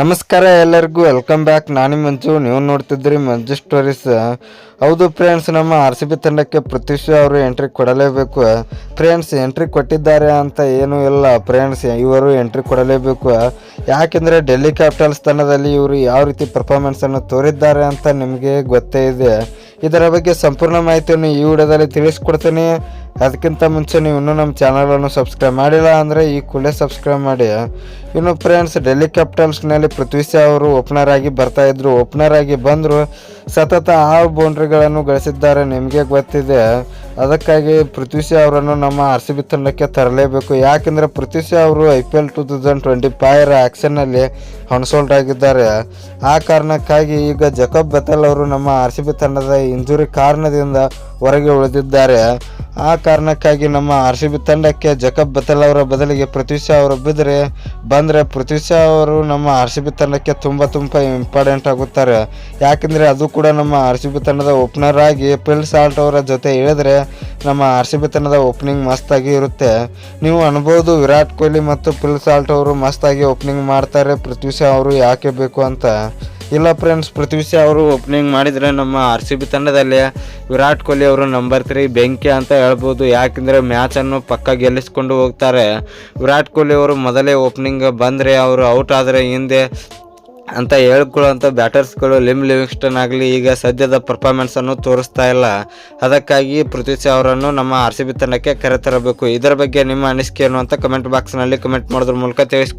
ನಮಸ್ಕಾರ ಎಲ್ಲರಿಗೂ welcome back ನಾನು ಮಂಜು, ನೀವು ನೋಡ್ತಿದ್ರಿ ಮಂಜು ಸ್ಟೋರೀಸ್ ಹೌದು ಫ್ರೆಂಡ್ಸ್ ನಮ್ಮ ಆರ್ ಸಿ ಬಿ ತಂಡಕ್ಕೆ ಪ್ರತ್ಯುಷ ಅವರು ಎಂಟ್ರಿ ಕೊಡಲೇಬೇಕು. ಫ್ರೆಂಡ್ಸ್ ಎಂಟ್ರಿ ಕೊಟ್ಟಿದ್ದಾರೆ ಅಂತ ಏನೂ ಇಲ್ಲ. ಫ್ರೆಂಡ್ಸ್ ಇವರು ಎಂಟ್ರಿ ಕೊಡಲೇಬೇಕು. ಯಾಕೆಂದರೆ ಡೆಲ್ಲಿ ಕ್ಯಾಪಿಟಲ್ಸ್ ತಂಡದಲ್ಲಿ ಇವರು ಯಾವ ರೀತಿ ಪರ್ಫಾರ್ಮೆನ್ಸನ್ನು ತೋರಿದ್ದಾರೆ ಅಂತ ನಿಮಗೆ ಗೊತ್ತೇ ಇದೆ. ಇದರ ಬಗ್ಗೆ ಸಂಪೂರ್ಣ ಮಾಹಿತಿಯನ್ನು ಈ ವಿಡಿಯೋದಲ್ಲಿ ತಿಳಿಸ್ಕೊಡ್ತೀನಿ. ಅದಕ್ಕಿಂತ ಮುಂಚೆ ನೀವು ಇನ್ನೂ ನಮ್ಮ ಚಾನಲನ್ನು ಸಬ್ಸ್ಕ್ರೈಬ್ ಮಾಡಿಲ್ಲ ಅಂದರೆ ಈ ಕೂಡಲೇ ಸಬ್ಸ್ಕ್ರೈಬ್ ಮಾಡಿ. ಇನ್ನು ಫ್ರೆಂಡ್ಸ್ ಡೆಲ್ಲಿ ಕ್ಯಾಪಿಟಲ್ಸ್ನಲ್ಲಿ ಪೃಥ್ವಿ ಶಾ ಅವರು ಓಪನರ್ ಆಗಿ ಬರ್ತಾ ಇದ್ದರು ಓಪನರ್ ಆಗಿ ಬಂದರು. ಸತತ ಆರು ಬೌಂಡ್ರಿಗಳನ್ನು ಗಳಿಸಿದ್ದಾರೆ. ನಿಮಗೆ ಗೊತ್ತಿದೆ. ಅದಕ್ಕಾಗಿ ಪೃಥ್ವಿ ಶಾ ಅವರನ್ನು ನಮ್ಮ ಆರ್ ಸಿ ಬಿ ತಂಡಕ್ಕೆ ತರಲೇಬೇಕು. ಯಾಕೆಂದರೆ ಪೃಥ್ವಿ ಶಾ ಅವರು I P L two thousand twenty five ಆ್ಯಕ್ಷನ್ನಲ್ಲಿ unsold ಆಗಿದ್ದಾರೆ. ಆ ಕಾರಣಕ್ಕಾಗಿ ಈಗ ಜಕಬ್ ಬೆತಲ್ ಅವರು ನಮ್ಮ ಆರ್ ಸಿ ಬಿ ತಂಡದ ಇಂಜುರಿ ಕಾರಣದಿಂದ ಹೊರಗೆ ಉಳಿದಿದ್ದಾರೆ. ಆ ಕಾರಣಕ್ಕಾಗಿ ನಮ್ಮ ಆರ್ ಸಿ ಬಿ ತಂಡಕ್ಕೆ ಜಕಬ್ ಬತಲ್ ಅವರ ಬದಲಿಗೆ ಪೃಥ್ವಿ ಶಾ ಅವರು ಬಿದ್ದರೆ ಬಂದರೆ ಪೃಥ್ವಿ ಶಾ ಅವರು ನಮ್ಮ ಆರ್ ಸಿ ಬಿ ತಂಡಕ್ಕೆ ತುಂಬ ತುಂಬ ಇಂಪಾರ್ಟೆಂಟ್ ಆಗುತ್ತಾರೆ. ಯಾಕೆಂದರೆ ಅದು ಕೂಡ ನಮ್ಮ ಆರ್ ಸಿ ಬಿ ತಂಡದ ಓಪನರ್ ಆಗಿ ಪಿಲ್ ಸಾಲ್ಟ್ ಅವರ ಜೊತೆ ಇಳಿದ್ರೆ ನಮ್ಮ ಆರ್ ಸಿ ಬಿ ತಂಡದ ಓಪನಿಂಗ್ ಮಸ್ತಾಗಿ ಇರುತ್ತೆ. ನೀವು ಅನ್ಬೋದು ವಿರಾಟ್ ಕೊಹ್ಲಿ ಮತ್ತು ಪಿಲ್ ಸಾಲ್ಟ್ ಅವರು ಮಸ್ತಾಗಿ ಓಪನಿಂಗ್ ಮಾಡ್ತಾರೆ. ಪೃಥ್ವಿ ಶಾ ಅವರು ಯಾಕೆ ಬೇಕು ಅಂತ. ಇಲ್ಲ ಫ್ರೆಂಡ್ಸ್ ಪೃಥ್ವಿ ಶಾ ಅವರು ಓಪನಿಂಗ್ ಮಾಡಿದರೆ ನಮ್ಮ ಆರ್ ಸಿ ಬಿ ತಂಡದಲ್ಲಿ ವಿರಾಟ್ ಕೊಹ್ಲಿ ಅವರು ನಂಬರ್ ತ್ರೀ ಬೆಂಕಿ ಅಂತ ಹೇಳ್ಬೋದು. ಯಾಕೆಂದರೆ ಮ್ಯಾಚನ್ನು ಪಕ್ಕ ಗೆಲ್ಲಿಸ್ಕೊಂಡು ಹೋಗ್ತಾರೆ. ವಿರಾಟ್ ಕೊಹ್ಲಿ ಅವರು ಮೊದಲೇ ಓಪನಿಂಗ್ ಬಂದರೆ ಅವರು ಔಟ್ ಆದರೆ ಹಿಂದೆ ಅಂತ ಹೇಳ್ಕೊಳ್ಳೋಂಥ ಬ್ಯಾಟರ್ಸ್ಗಳು ಲಿಮ್ ಲಿವಿಂಗ್ಸ್ಟನ್ ಆಗಲಿ, ಈಗ ಸದ್ಯದ ಪರ್ಫಾರ್ಮೆನ್ಸನ್ನು ತೋರಿಸ್ತಾ ಇಲ್ಲ. ಅದಕ್ಕಾಗಿ ಪೃಥ್ವಿ ಶಾ ಅವರನ್ನು ನಮ್ಮ ಆರ್ ಸಿ ಬಿ ತಂಡಕ್ಕೆ ಕರೆತರಬೇಕು. ಇದರ ಬಗ್ಗೆ ನಿಮ್ಮ ಅನಿಸಿಕೆ ಏನು ಅಂತ ಕಮೆಂಟ್ ಬಾಕ್ಸ್ನಲ್ಲಿ ಕಮೆಂಟ್ ಮಾಡೋದ್ರ ಮೂಲಕ ತಿಳಿಸ್ಕೊಡಿ